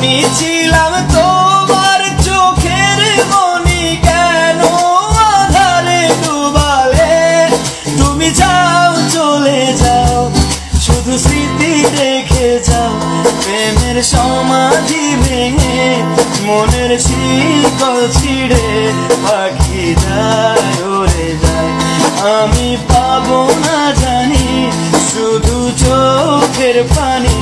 আমি ছিলাম তোমার চোখের মনি কেন? আধারে ডুবালে। তুমি যাও, চলে যাও। শুধু স্মৃতি রেখে যাও। প্রেমের সমাধি ভেঙে মনের শিকল ছিঁড়ে পাখি যায় ওরে যায়। আমি পাবো না জানি, শুধু চোখের পানি